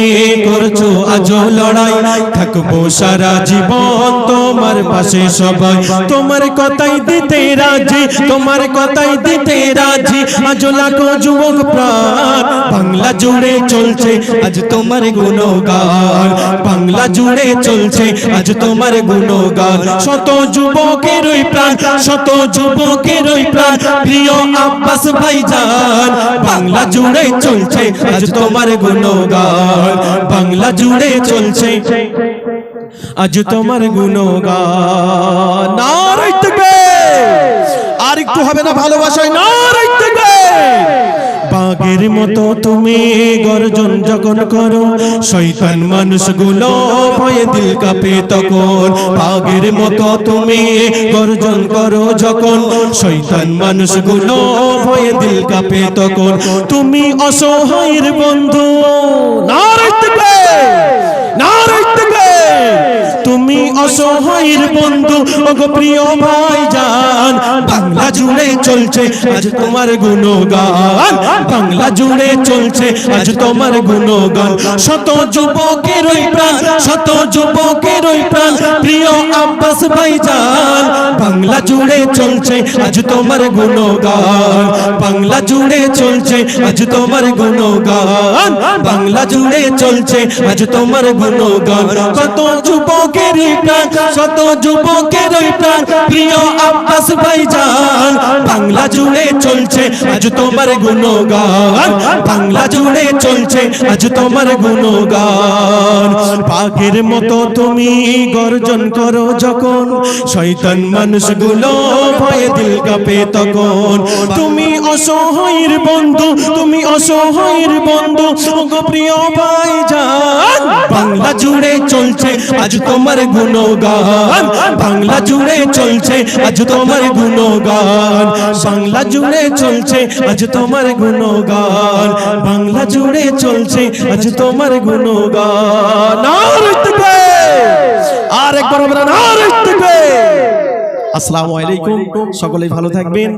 Amen. আজও লড়াই থাকব সারা জীবন। তোমার পাশে সবাই, তোমার কথাই দিতে রাজি, তোমার কথাই দিতে রাজি। আজ লাখো যুবক প্রাণ, বাংলা জুড়ে চলছে, আজ তোমার গুণগান। বাংলা জুড়ে চলছে, আজ তোমার গুণগান। শত যুবকের ওই প্রাণ, শত যুবকের ওই প্রাণ। প্রিয় আব্বাস ভাইজান, বাংলা জুড়ে চলছে, আজ তোমার গুণগান। বাংলা জুড়ে চলছে আজ তোমার গুণগান। আর একটু হবে না ভালোবাসায় থাকবে। বাঘের মতো তুমি গর্জন যখন করো শৈতান মানুষগুলো ভয়ে দিল কাঁপে তখন। বাঘের মতো তুমি গর্জন করো যখন শৈতান মানুষগুলো ভয়ে দিল কাঁপে তখন। তুমি অসহায়ের বন্ধু তুমি অসহায়ের বন্ধু, ওগো প্রিয় ভাই জান বাংলা জুড়ে চলছে আজ তোমার গুণগান, বাংলা জুড়ে চলছে আজ তোমার গুণগান। শত যুবকের ওই প্রাণ, শত যুবকের ওই প্রাণ, প্রিয় আব্বাস ভাই জান বাংলা জুড়ে চলছে, আজ তোমার গুণগান। বাংলা জুড়ে চলছে, আজ তোমার গুণগান। বাংলা জুড়ে চলছে, আজ তোমার গুণগান। কত যুবকের প্রাণ শত যুবকের প্রাণ, প্রিয় আব্বাস ভাইজান। বাংলা জুড়ে চলছে, আজ তোমার গুণগান। বাংলা জুড়ে চলছে, আজ তোমার গুণগান। পাখির মতো তুমি গর্জন করো যখন, শয়তান মানুষগুলো ভয়ে দিল কাঁপে তখন। তুমি অসহায়ের বন্ধু, তুমি অসহায়ের বন্ধু। গো প্রিয় ভাইজান, বাংলা জুড়ে চলছে আজ তোমার গুণগান। বাংলা জুড়ে চলছে আজ তোমার গুণগান। বাংলা জুড়ে চলছে আজ তোমার গুণগান। বাংলা জুড়ে চলছে আজ তোমার গুণগান। আর একবার আমরা থাকবে আসসালামু আলাইকুম। সকলেই ভালো থাকবেন।